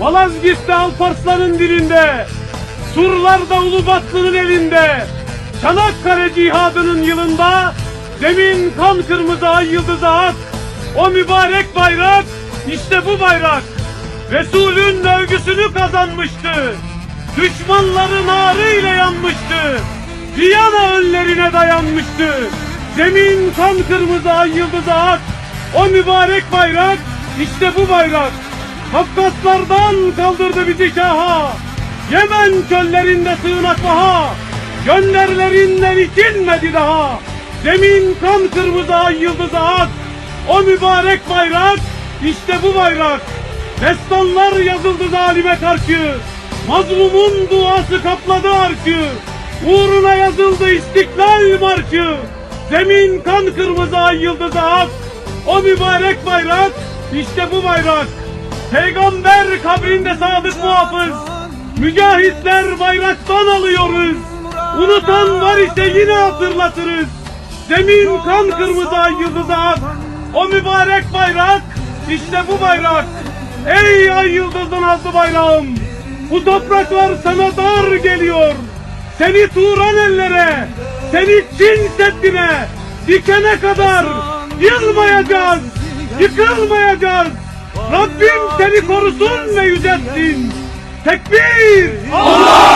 Malazgirt'te Alparslan'ın dilinde, Surlar'da Ulubatlı'nın elinde, Çanakkale cihadının yılında, zemin kan kırmızı ay yıldızı ak, o mübarek bayrak, işte bu bayrak, Resul'ün övgüsünü kazanmıştı, düşmanların ağrıyla yanmıştı, Viyana önlerine dayanmıştı, zemin kan kırmızı ay yıldızı ak, o mübarek bayrak, işte bu bayrak, Kafkaslardan kaldırdı bizi şaha. Yemen çöllerinde sığınak vaha. Gönderlerinden içilmedi daha. Zemin kan kırmızı ay yıldızı ak. O mübarek bayrak, işte bu bayrak. Destanlar yazıldı zalime karşı. Mazlumun duası kapladı arşı. Uğruna yazıldı istiklal marşı. Zemin kan kırmızı ay yıldızı ak. O mübarek bayrak, işte bu bayrak. Peygamber kabrinde sadık muhafız. Mücahitler bayraktan alıyoruz. Unutan var ise yine hatırlatırız. Zemin kan kırmızı yıldızı. O mübarek bayrak, işte bu bayrak. Ey ay yıldızın altı bayrağım. Bu topraklar sana dar geliyor. Seni Turan ellere, seni Çin Seddi'ne dikene kadar yılmayacağız, yıkılmayacağız. Rabbim seni korusun ve yüceltsin. Tekbir! Allah!